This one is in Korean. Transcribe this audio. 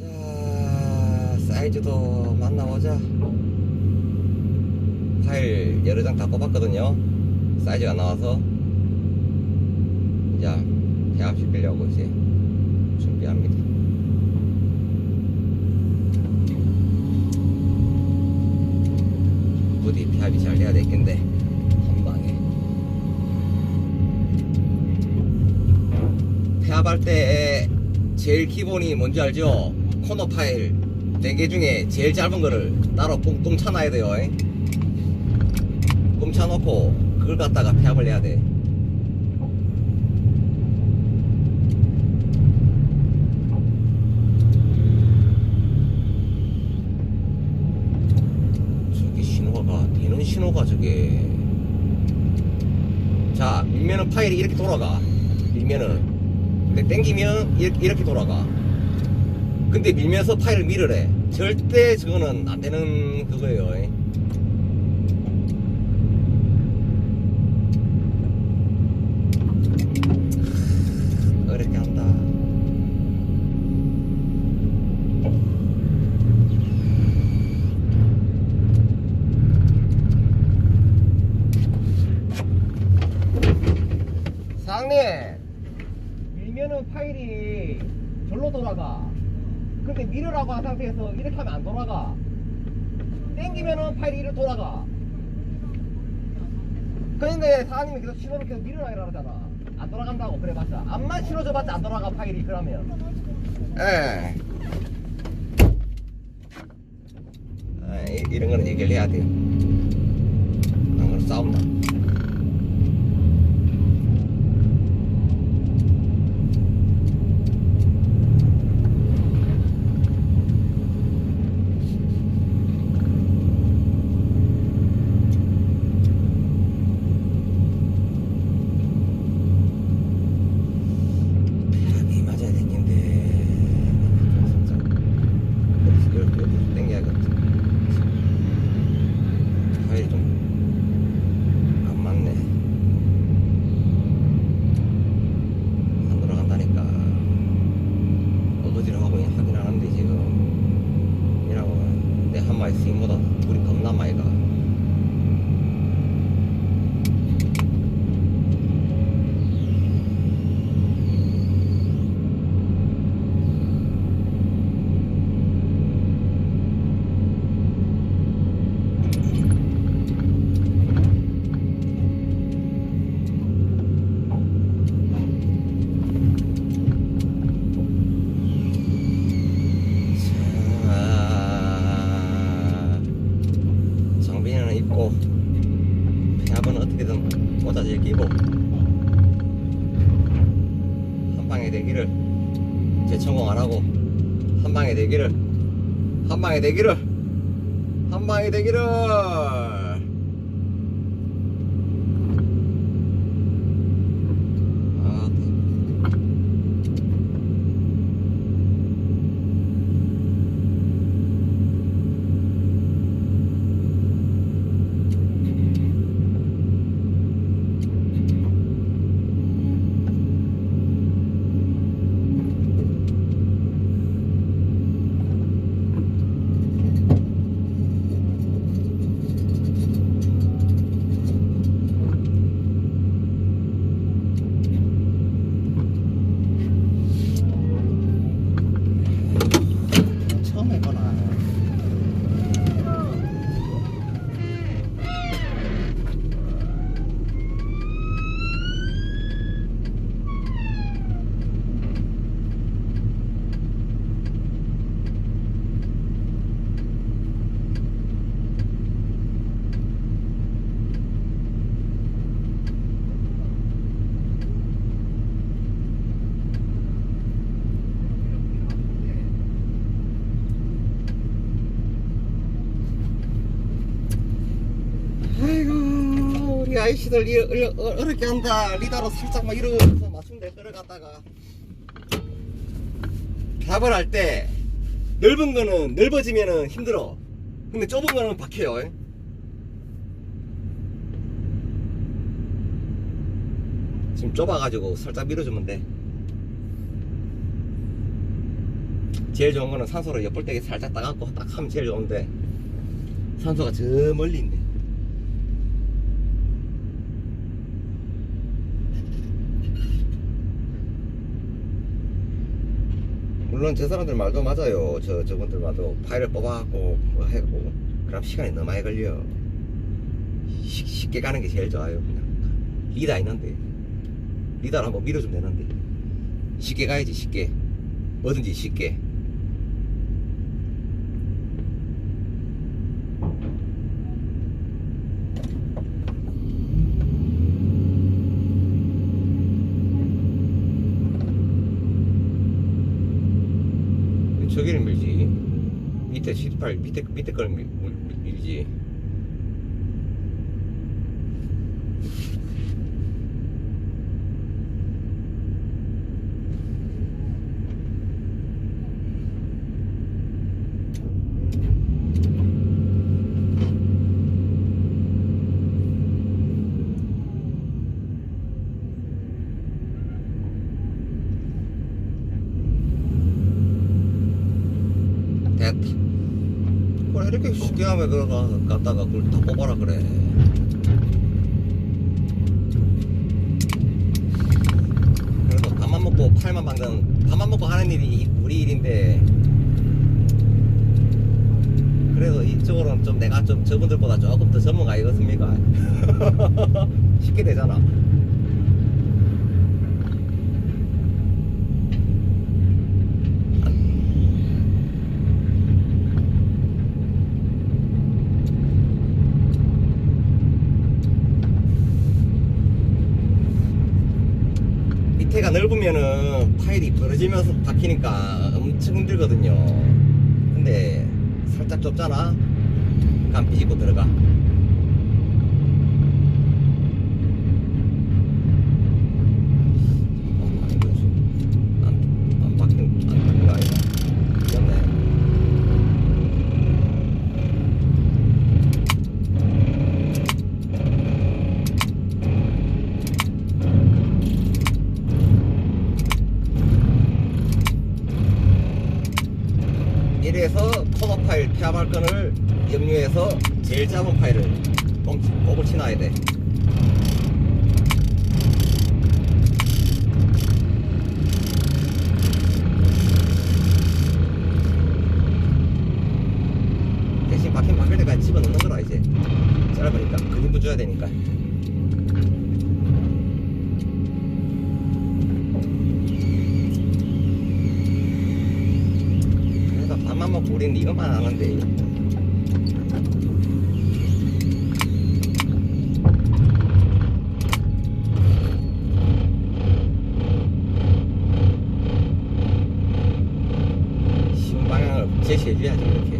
자 사이즈도 만나보자. 파일 여러 장 다 뽑았거든요. 사이즈가 나와서. 이제 배합시키려고 이제 준비합니다. 부디 배합이 잘 돼야 되겠는데 한 방에. 폐합할 때 제일 기본이 뭔지 알죠? 코너 파일 4개 중에 제일 짧은 거를 따로 꽁, 꽁쳐놔야 돼요 꽁쳐놓고 그걸 갖다가 폐합을 해야 돼. 저기 신호가 되는 신호가 저게. 자 밀면은 파일이 이렇게 돌아가. 밀면은. 근데 땡기면 이렇게, 이렇게 돌아가 근데 밀면서 파일을 밀으래. 절대 저거는 안 되는 그거예요. 어렵게 한다. 사장님 밀면은 파일이 절로 돌아가. 근데 밀으라고 한 상태에서 이렇게 하면 안 돌아가. 땡기면은 파일이 이렇게 돌아가. 그런데 사장님이 계속 신호를 계속 밀으라 이러잖아. 안 돌아간다고 그래봤자. 암만 신호줘봤자 안 돌아가 파일이 그러면. 예. 아, 이- 이런 거는 얘기를 해야 돼요. 안 그러면 싸움나. 이 맞아야 되겠는데 진짜 이렇게 이렇게 당겨야겠다 파일이 좀 안 맞네 안 돌아간다니까 어거지로 하고 하긴 하는데 지금 이라고 내한 마리 스윙보다. 물이 겁나 많이 가 자, 장비는 입고 폐합은 어떻게든 꽂아질 끼고 한 방에 되기를 재천공 안 하고 한 방에 되기를 한 방에 되기를 한 방에 되기를 아, 처음 해보나 아이고 우리 아이씨들 이 어려, 어- 한다. 리다로 살짝만 이러면서 맞추면 돼 끌어갔다가 답을 할 때 넓은 거는 넓어지면은 힘들어. 근데 좁은 거는 박혀요. 지금 좁아가지고 살짝 밀어주면 돼. 제일 좋은 거는 산소를 옆볼 때기 살짝 따갖고 딱 하면 제일 좋은데 산소가 저 멀리 있네 물론 저 사람들 말도 맞아요. 저 저분들 말도 파일을 뽑아갖고 뭐 해고 그럼 시간이 너무 많이 걸려. 쉽- 쉽게 가는 게 제일 좋아요 그냥. 리다 있는데. 리다를 한번 밀어주면 되는데. 쉽게 가야지 쉽게. 뭐든지 쉽게 저기를 밀지 밑에 18 밑에 밑에 걸 밀, 밀, 밀지. 그래 이렇게 쉽게 하면 그거 갖다가 그걸 다 뽑아라 그래. 그래도 밥만 먹고 팔만 막는 밥만 먹고 하는 일이 우리 일인데. 그래도 이쪽으로는 좀 내가 좀 저분들보다 조금 더 전문가 아니겠습니까? 쉽게 되잖아 넓으면은 파일이 벌어지면서 박히니까 엄청 힘들거든요. 근데 살짝 좁잖아? 감 삐집고 들어가. 어, 아니, 뭐지? 안, 안 박힌, 안 박힌 거 아니다. 이겼네. 이래서 건을 염료해서 제일 작은 파일을 꼭, 꼭을 치놔야 돼. 대신 박힌 박힐 때까지 집어넣는 거라 이제. 짧으니까. 근육 붙여야 되니까 그래서 밥만 먹고 우리는 이것만 하는데 쉬운 방향을 제시해줘야지 이렇게